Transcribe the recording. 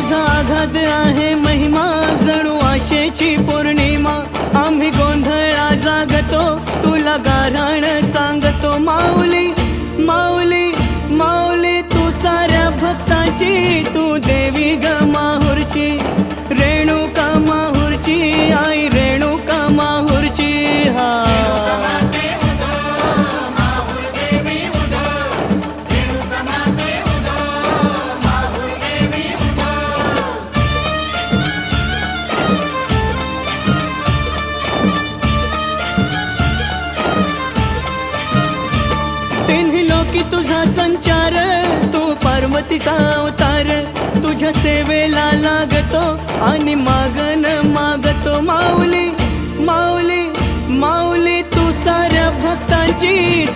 तुझा आघात आहे महिमा जणू आशेची पौर्णिमा. आम्ही गोंधळा जागतो तुला गाराण सांगतो. माऊली माऊली माऊली तू साऱ्या भक्ताची तिन्ही तुझा संचार तू पार्वतीचा अवतार. तुझ्या सेवेला लागतो आणि मागन मागतो माऊली माऊली माऊली तू साऱ्या भक्तांची